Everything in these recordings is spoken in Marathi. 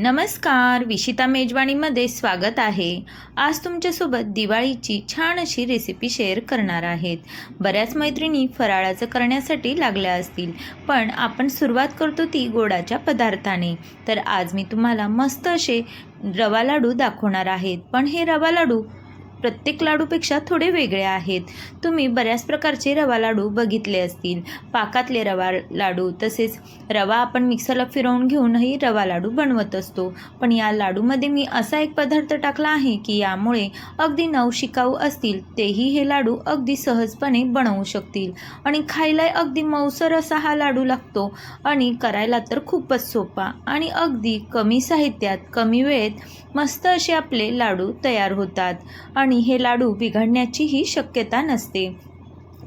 नमस्कार विशिता मेजवानीमध्ये स्वागत आहे. आज तुमच्यासोबत दिवाळीची छान अशी रेसिपी शेअर करणार आहेत. बऱ्याच मैत्रिणी फराळाचं करण्यासाठी लागल्या असतील पण आपण सुरुवात करतो ती गोडाच्या पदार्थाने. तर आज मी तुम्हाला मस्त असे रवा लाडू दाखवणार आहेत. पण हे रवा लाडू प्रत्येक लाडूपेक्षा थोडे वेगळे आहेत. तुम्ही बऱ्याच प्रकारचे रवा लाडू बघितले असतील. पाकातले रवा लाडू तसेच रवा आपण मिक्सरला फिरवून घेऊनही रवा लाडू बनवत असतो. पण या लाडूमध्ये मी असा एक पदार्थ टाकला आहे की यामुळे अगदी नवशिकाऊ असतील तेही हे लाडू अगदी सहजपणे बनवू शकतील. आणि खायला अगदी मऊसर असा हा लाडू लागतो. आणि करायला तर खूपच सोपा आणि अगदी कमी साहित्यात कमी वेळेत मस्त असे आपले लाडू तयार होतात. आणि हे लाडू बिघडण्याचीही शक्यता नसते.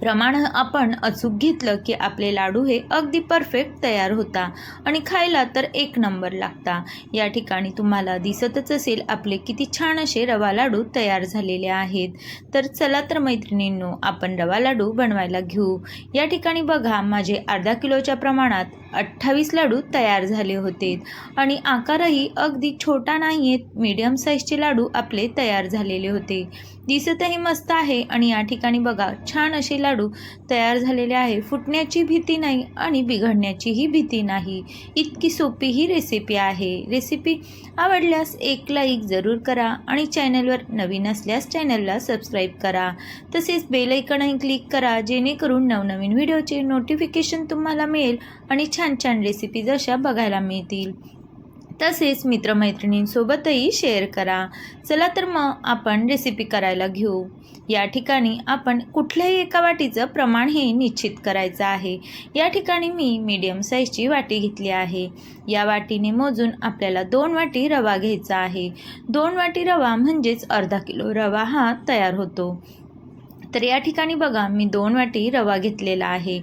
प्रमाण आपण अचूक घेतलं की आपले लाडू हे अगदी परफेक्ट तयार होता आणि खायला तर एक नंबर लागता. या ठिकाणी तुम्हाला दिसतच असेल आपले किती छान असे रवा लाडू तयार झालेले आहेत. तर चला तर मैत्रिणींनो आपण रवा लाडू बनवायला घेऊ. या ठिकाणी बघा माझे अर्धा किलोच्या प्रमाणात अठ्ठावीस लाडू तयार झाले होते. आणि आकारही अगदी छोटा नाही आहेत मीडियम साईजचे लाडू आपले तयार झालेले होते. दिसतही मस्त आहे आणि या ठिकाणी बघा छान असे लाडू तयार झालेले आहे. फुटण्याची भीती नाही आणि बिघडण्याचीही भीती नाही. इतकी सोपी ही रेसिपी आहे. रेसिपी आवडल्यास एक लाईक जरूर करा आणि चॅनलवर नवीन असल्यास चॅनलला सबस्क्राईब करा. तसेच बेलायकनही क्लिक करा जेणेकरून नवनवीन व्हिडिओचे नोटिफिकेशन तुम्हाला मिळेल आणि छान छान रेसिपीज अशा बघायला मिळतील. तसेच मित्रमैत्रिणींसोबतही शेअर करा. चला तर मग आपण रेसिपी करायला घेऊ. या ठिकाणी आपण कुठल्याही एका वाटीचं प्रमाण हे निश्चित करायचं आहे. या ठिकाणी मी मीडियम साईजची वाटी घेतली आहे. या वाटीने मोजून आपल्याला दोन वाटी रवा घ्यायचा आहे. दोन वाटी रवा म्हणजेच अर्धा किलो रवा हा तयार होतो. तर या ठिकाणी बघा मी दोन वाटी रवा घेतलेला आहे.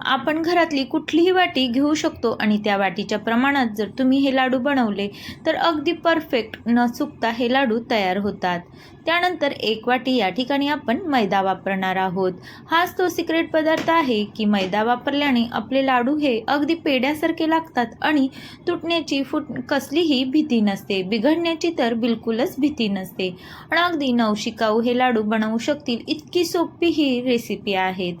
आपण घरातली कुठलीही वाटी घेऊ शकतो आणि त्या वाटीच्या प्रमाणात जर तुम्ही हे लाडू बनवले तर अगदी परफेक्ट न चुकता हे लाडू तयार होतात. त्यानंतर एक वाटी या ठिकाणी आपण मैदा वापरणार आहोत. हाच तो सिक्रेट पदार्थ आहे की मैदा वापरल्याने आपले लाडू हे अगदी पेड्यासारखे लागतात आणि तुटण्याची फुट कसलीही भीती नसते बिघडण्याची तर बिलकुलच भीती नसते. आणि अगदी नवशिकाऊ हे लाडू बनवू शकतील इतकी सोपी ही रेसिपी आहेत.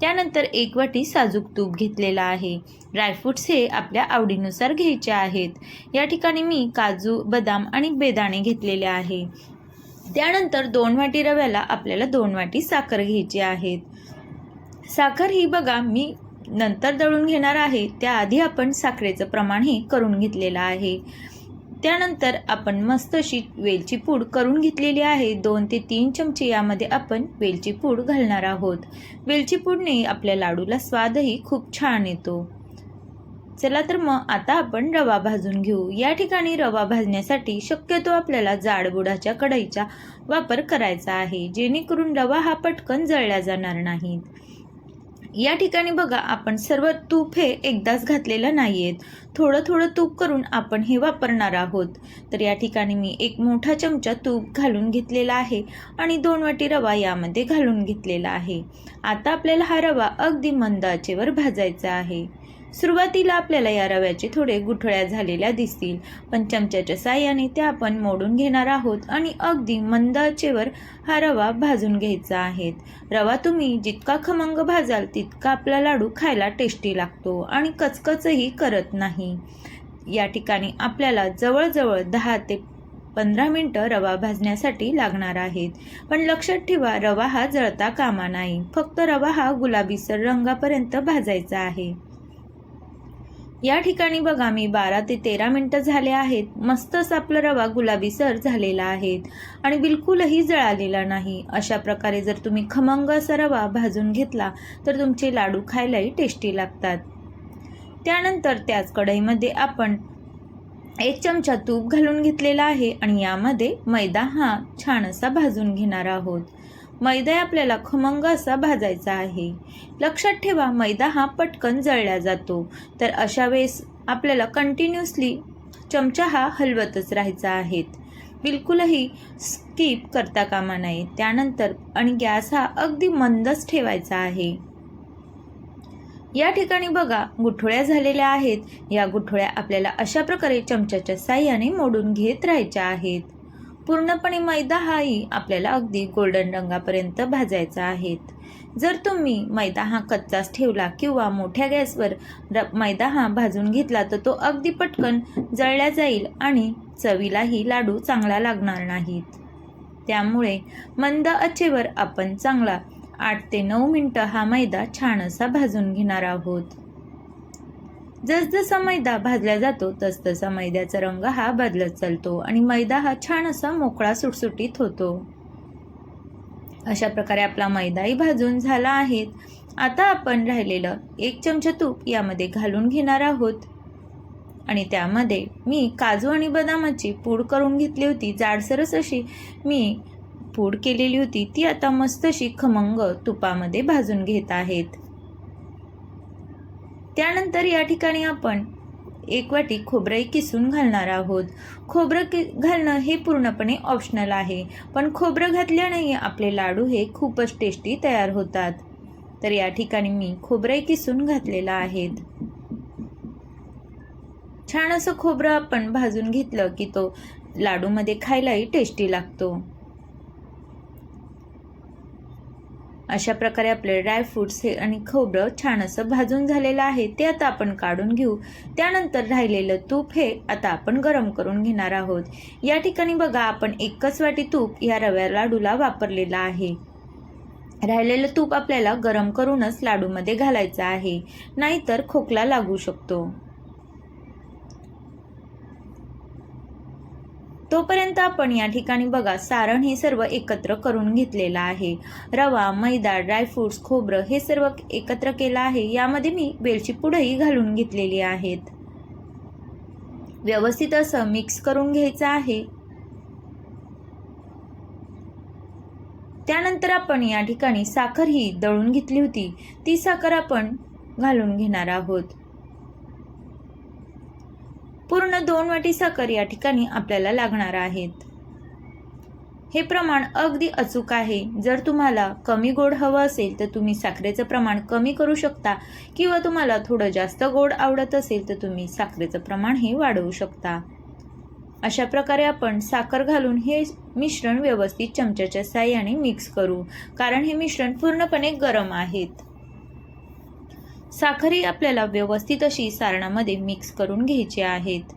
त्यानंतर एक वाटी साजूक तूप घेतलेला आहे. ड्रायफ्रूट्स हे आपल्या आवडीनुसार घ्यायचे आहेत. या ठिकाणी मी काजू बदाम आणि बेदाणे घेतलेले आहे. त्यानंतर दोन वाटी रव्याला आपल्याला दोन वाटी साखर घ्यायची आहेत साखर ही बघा मी नंतर दळून घेणार आहे. त्याआधी आपण साखरेचं प्रमाण हे करून घेतलेलं आहे. त्यानंतर आपण मस्त अशी वेलची पूड करून घेतलेली आहे. दोन ते तीन चमचे यामध्ये आपण वेलची पूड घालणार आहोत. वेलची पूडने आपल्या लाडूला स्वादही खूप छान येतो. चला तर मग आता आपण रवा भाजून घेऊ. या ठिकाणी रवा भाजण्यासाठी शक्यतो आपल्याला जाडबुडाच्या कढईचा वापर करायचा आहे. जेणेकरून रवा हा पटकन जळला जाणार नाहीत. या ठिकाणी बघा आपण सर्व तूप हे एकदाच घातलेलं नाही आहेत थोडं थोडं तूप करून आपण हे वापरणार आहोत. तर या ठिकाणी मी एक मोठा चमचा तूप घालून घेतलेला आहे आणि दोन वाटी रवा यामध्ये घालून घेतलेला आहे. आता आपल्याला हा रवा अगदी मंदाचेवर भाजायचा आहे. सुरुवातीला आपल्याला या रव्याचे थोडे गुठळ्या झालेल्या दिसतील पण चमच्याच्या साह्याने त्या आपण मोडून घेणार आहोत आणि अगदी मंद आचेवर हा रवा भाजून घ्यायचा आहे. रवा तुम्ही जितका खमंग भाजाल तितका आपला लाडू खायला टेस्टी लागतो आणि कचकचही करत नाही. या ठिकाणी आपल्याला जवळजवळ दहा ते पंधरा मिनटं रवा भाजण्यासाठी लागणार आहेत. पण लक्षात ठेवा रवा हा जळता कामा नाही. फक्त रवा हा गुलाबीसर रंगापर्यंत भाजायचा आहे. या ठिकाणी बघा मी बारा ते तेरा मिनटं झाले आहेत. मस्तच आपला रवा गुलाबीसर झालेला आहे आणि बिलकुलही जळालेला नाही. अशा प्रकारे जर तुम्ही खमंग असा रवा भाजून घेतला तर तुमचे लाडू खायलाही टेस्टी लागतात. त्यानंतर त्याच कढईमध्ये आपण एक चमचा तूप घालून घेतलेला आहे आणि यामध्ये मैदा हा छान असा भाजून घेणार आहोत. मैदा आपल्याला खमंग असा भाजायचा आहे. लक्षात ठेवा मैदा हा पटकन जळला जातो. तर अशा वेळेस आपल्याला कंटिन्युअसली चमचा हा हलवतच राहायचा आहेत बिलकुलही स्किप करता कामा नये. त्यानंतर आणि गॅस हा अगदी मंदच ठेवायचा आहे. या ठिकाणी बघा गुठळ्या झालेल्या आहेत. या गुठळ्या आपल्याला अशा प्रकारे चमच्याच्या साह्याने मोडून घेत राहायच्या आहेत. पूर्णपणे मैदा हाही आपल्याला अगदी गोल्डन रंगापर्यंत भाजायचा आहेत. जर तुम्ही मैदा हा कच्चाच ठेवला किंवा मोठ्या गॅसवर र मैदा हा भाजून घेतला तर तो अगदी पटकन जळला जाईल आणि चवीलाही लाडू चांगला लागणार नाहीत. त्यामुळे मंद आचेवर आपण चांगला आठ ते नऊ मिनटं हा मैदा छान असा भाजून घेणार आहोत. जसजसा मैदा भाजला जातो तसतसा मैद्याचा रंग हा बदलत चालतो आणि मैदा हा छान असा मोकळा सुटसुटीत होतो. अशा प्रकारे आपला मैदाही भाजून झाला आहे. आता आपण राहिलेलं एक चमचा तूप यामध्ये घालून घेणार आहोत. आणि त्यामध्ये मी काजू आणि बदामाची पूड करून घेतली होती. जाडसरस अशी मी पूड केलेली होती. ती आता मस्त अशी खमंग तुपामध्ये भाजून घेत आहेत. त्यानंतर या ठिकाणी आपण एक वाटी खोबरंही किसून घालणार आहोत. खोबरं कि घालणं हे पूर्णपणे ऑप्शनल आहे. पण खोबरं घातल्याने आपले लाडू हे खूपच टेस्टी तयार होतात. तर या ठिकाणी मी खोबरंही किसून घातलेलं आहेत. छान असं खोबरं आपण भाजून घेतलं की तो लाडूमध्ये खायलाही टेस्टी लागतो. अशा प्रकारे आपले ड्रायफ्रूट्स हे आणि खोबरं छान असं भाजून झालेलं आहे ते आता आपण काढून घेऊ. त्यानंतर राहिलेलं तूप हे आता आपण गरम करून घेणार आहोत. या ठिकाणी बघा आपण एकच वाटी तूप या रव्या लाडूला वापरलेला आहे. राहिलेलं तूप आपल्याला गरम करूनच लाडूमध्ये घालायचं आहे. नाहीतर खोकला लागू शकतो. तोपर्यंत आपण या ठिकाणी बघा सारण हे सर्व एकत्र करून घेतलेलं आहे. रवा मैदा ड्रायफ्रूट्स खोबरं हे सर्व एकत्र केलं आहे. यामध्ये मी वेलची पुढंही घालून घेतलेली आहेत. व्यवस्थित असं मिक्स करून घ्यायचं आहे. त्यानंतर आपण या ठिकाणी साखर ही दळून घेतली होती. ती साखर आपण घालून घेणार आहोत. पूर्ण दोन वाटी साखर या ठिकाणी आपल्याला लागणार आहेत. हे प्रमाण अगदी अचूक आहे. जर तुम्हाला कमी गोड हवं असेल तर तुम्ही साखरेचं प्रमाण कमी करू शकता किंवा तुम्हाला थोडं जास्त गोड आवडत असेल तर तुम्ही साखरेचं प्रमाण हे वाढवू शकता. अशा प्रकारे आपण साखर घालून हे मिश्रण व्यवस्थित चमच्याच्या साह्याने मिक्स करू. कारण हे मिश्रण पूर्णपणे गरम आहेत. साखरही आपल्याला व्यवस्थित अशी सारणामध्ये मिक्स करून घ्यायची आहेत.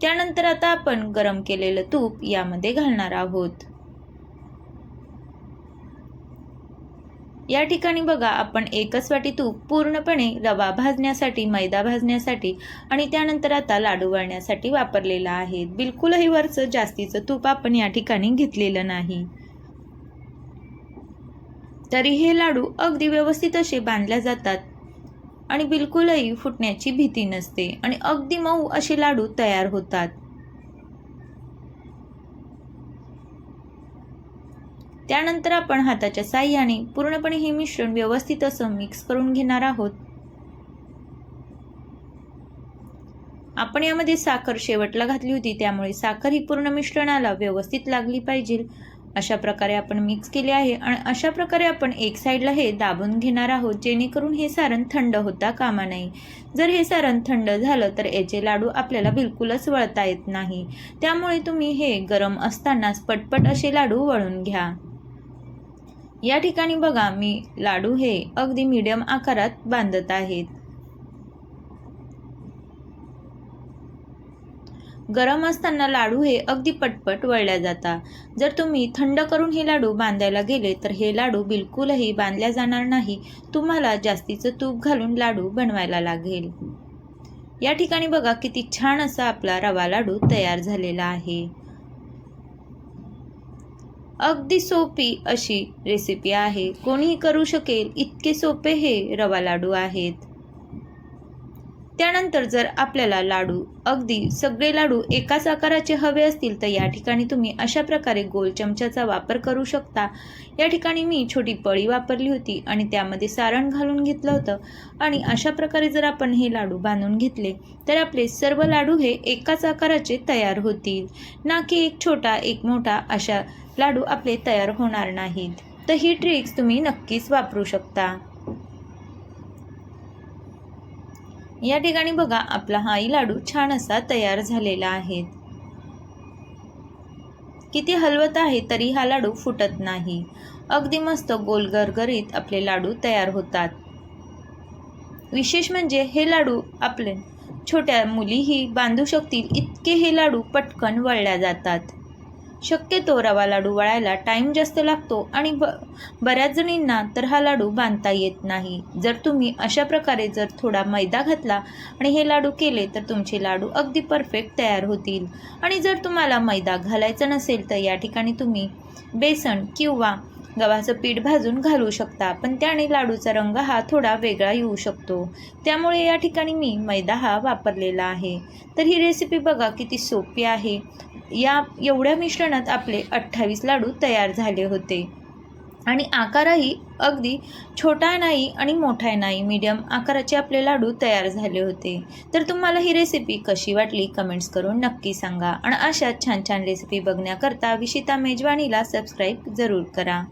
त्यानंतर आता आपण गरम केलेलं तूप यामध्ये घालणार आहोत. या ठिकाणी बघा आपण एकच वाटी तूप पूर्णपणे रवा भाजण्यासाठी मैदा भाजण्यासाठी आणि त्यानंतर आता लाडू वळण्यासाठी वापरलेला आहे. बिलकुलही वरचं जास्तीचं तूप आपण या ठिकाणी घेतलेलं नाही. तरी हे लाडू अगदी व्यवस्थित असे बांधल्या जातात. आणि बिलकुलही फुटण्याची भीती नसते आणि अगदी मऊ असे लाडू तयार होतात. त्यानंतर आपण हाताच्या साह्याने पूर्णपणे हे मिश्रण व्यवस्थित असं मिक्स करून घेणार आहोत. आपण यामध्ये साखर शेवटला घातली होती त्यामुळे साखर ही पूर्ण मिश्रणाला व्यवस्थित लागली पाहिजे. अशा प्रकारे आपण मिक्स केले आहे आणि अशा प्रकारे आपण एक साईडला हे दाबून घेणार आहोत जेणेकरून हे सारण थंड होता कामा नाही. जर हे सारण थंड झालं तर याचे लाडू आपल्याला बिलकुलच वळता येत नाही. त्यामुळे तुम्ही हे गरम असतानाच पटपट असे लाडू वळून घ्या. या ठिकाणी बघा मी लाडू हे अगदी मीडियम आकारात बांधत आहेत गरम असताना लाडू हे अगदी पटपट वळल्या जातात जर तुम्ही थंड करून हे लाडू बांधायला गेले तर हे लाडू बिलकुलही बांधल्या जाणार नाही. तुम्हाला जास्तीचं तूप घालून लाडू बनवायला लागेल. या ठिकाणी बघा किती छान असा आपला रवा लाडू तयार झालेला आहे. अगदी सोपी अशी रेसिपी आहे. कोणीही करू शकेल इतके सोपे हे रवा लाडू आहेत. त्यानंतर जर आपल्याला लाडू अगदी सगळे लाडू एकाच आकाराचे हवे असतील तर या ठिकाणी तुम्ही अशा प्रकारे गोल चमच्याचा वापर करू शकता. या ठिकाणी मी छोटी पळी वापरली होती आणि त्यामध्ये सारण घालून घेतलं होतं. आणि अशा प्रकारे जर आपण हे लाडू बांधून घेतले तर आपले सर्व लाडू हे एकाच आकाराचे तयार होतील. ना की एक छोटा एक मोठा अशा लाडू आपले तयार होणार नाहीत. तर ही ट्रिक्स तुम्ही नक्कीच वापरू शकता. या ठिकाणी बघा आपला हाही लाडू छान असा तयार झालेला आहे. किती हलवत आहे तरी हा लाडू फुटत नाही. अगदी मस्त गोल गरगरीत आपले लाडू तयार होतात. विशेष म्हणजे हे लाडू आपले छोट्या मुलीही बांधू शकतील इतके हे लाडू पटकन वळल्या जातात. शक्यतो रवा लाडू वळायला टाईम जास्त लागतो आणि ब बऱ्याच जणींना तर हा लाडू बांधता येत नाही. जर तुम्ही अशा प्रकारे जर थोडा मैदा घातला आणि हे लाडू केले तर तुमचे लाडू अगदी परफेक्ट तयार होतील. आणि जर तुम्हाला मैदा घालायचा नसेल तर या ठिकाणी तुम्ही बेसन किंवा गव्हाचं पीठ भाजून घालू शकता पण त्याने लाडूचा रंग हा थोडा वेगळा येऊ शकतो. त्यामुळे या ठिकाणी मी मैदा हा वापरलेला आहे. तर ही रेसिपी बघा किती सोपी आहे. या एवढ्या मिश्रणात आपले अठ्ठावीस लाडू तयार झाले होते. आणि आकारही अगदी छोटा नाही आणि मोठा नाही मीडियम आकाराचे आपले लाडू तयार झाले होते. तर तुम्हाला ही रेसिपी कशी वाटली कमेंट्स करून नक्की सांगा. आणि अशाच छान छान रेसिपी बघण्याकरता विशिता मेजवानीला सबस्क्राईब जरूर करा.